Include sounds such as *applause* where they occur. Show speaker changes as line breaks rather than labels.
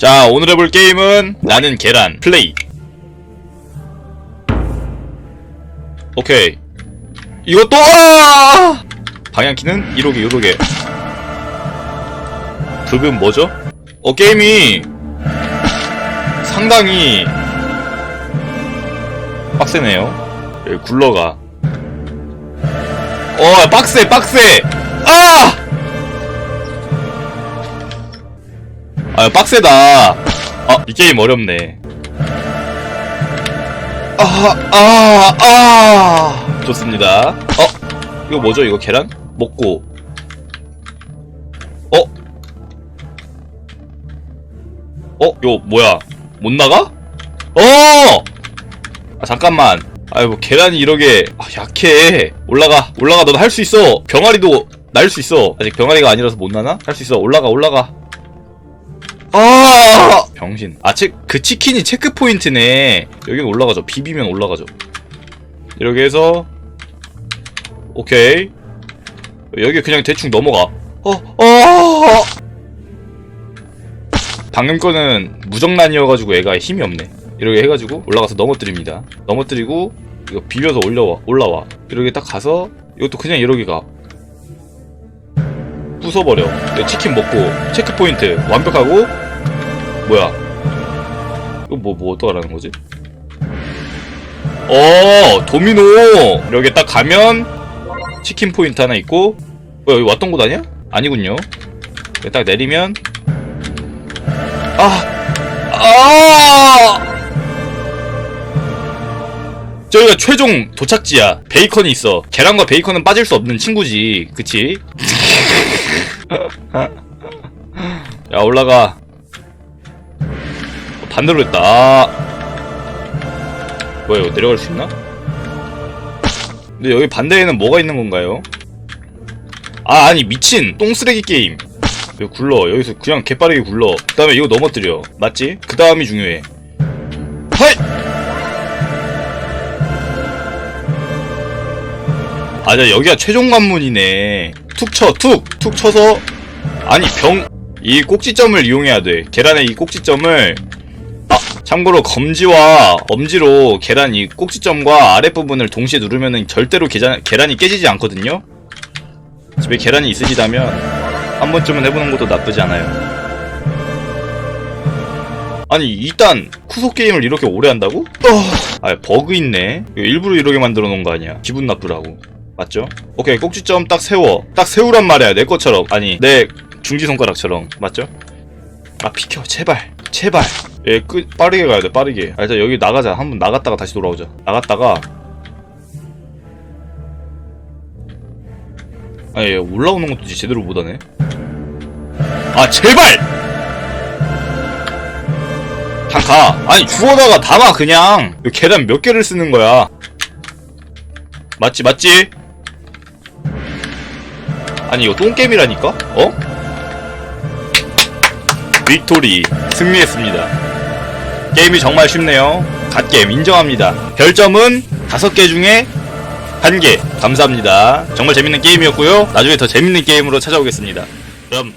자 오늘 해볼 게임은 나는 계란 플레이 오케이 이것도 아! 방향키는 이로게 이로게 급은 뭐죠? 어 게임이 상당히 빡세네요 굴러가 어 빡세 빡세 아! 아 빡세다. 아 이 게임 어렵네. 아아아. 아, 좋습니다. 어 이거 뭐죠? 이거 계란? 먹고. 어? 어? 이거 뭐야? 못 나가? 어! 아 잠깐만. 아이고 계란이 이러게 아, 약해. 올라가 올라가. 넌할수 있어. 병아리도 날 수 있어. 아직 병아리가 아니라서 못 나나? 할 수 있어. 올라가 올라가 아! 병신. 아그 치킨이 체크 포인트네. 여기는 올라가죠. 비비면 올라가죠. 이렇게 해서 오케이. 여기 그냥 대충 넘어가. 어, 어. 방금 거는 무정란이어가지고 애가 힘이 없네. 이렇게 해가지고 올라가서 넘어뜨립니다. 넘어뜨리고 이거 비벼서 올려와 올라와. 이렇게 딱 가서 이것도 그냥 이렇게 가. 부숴버려. 치킨 먹고 체크포인트 완벽하고 뭐야 이거 뭐, 뭐 어떡하라는 거지? 어 도미노 이렇게 딱 가면 치킨 포인트 하나 있고 뭐야 여기 왔던 곳 아니야? 아니군요 이렇게 딱 내리면 아! 아! 저기가 최종 도착지야. 베이컨이 있어. 계란과 베이컨은 빠질 수 없는 친구지. 그치? *laughs* 야, 올라가. 어, 반대로 했다. 아. 뭐야, 이거 내려갈 수 있나? 근데 여기 반대에는 뭐가 있는 건가요? 아, 아니, 미친! 똥쓰레기 게임. 여기 굴러. 여기서 그냥 개빠르게 굴러. 그 다음에 이거 넘어뜨려. 맞지? 그 다음이 중요해. 하이! 아, 자, 여기가 최종 관문이네. 툭 쳐, 툭! 툭 쳐서, 아니, 병, 이 꼭지점을 이용해야 돼. 계란의 이 꼭지점을, 아, 참고로 검지와 엄지로 계란 이 꼭지점과 아랫부분을 동시에 누르면은 절대로 계란, 계란이 깨지지 않거든요? 집에 계란이 있으시다면, 한 번쯤은 해보는 것도 나쁘지 않아요. 아니, 일단, 쿠소 게임을 이렇게 오래 한다고? 아, 버그 있네. 일부러 이렇게 만들어 놓은 거 아니야. 기분 나쁘라고. 맞죠? 오케이 꼭지점 딱 세워 딱 세우란 말이야 내 것처럼 아니 내 중지 손가락처럼 맞죠? 아 비켜 제발 제발. 예끝 빠르게 가야 돼 빠르게. 아, 일단 여기 나가자. 한번 나갔다가 다시 돌아오자. 나갔다가. 아예 올라오는 것도 제대로 못하네. 아 제발! 그냥 가. 아니 주워다가 담아 그냥. 계단 몇 개를 쓰는 거야? 맞지 맞지? 아니 이거 똥게임이라니까? 어? 빅토리 승리했습니다. 게임이 정말 쉽네요. 갓게임 인정합니다. 별점은 5개 중에 1개. 감사합니다. 정말 재밌는 게임이었고요. 나중에 더 재밌는 게임으로 찾아오겠습니다. 그럼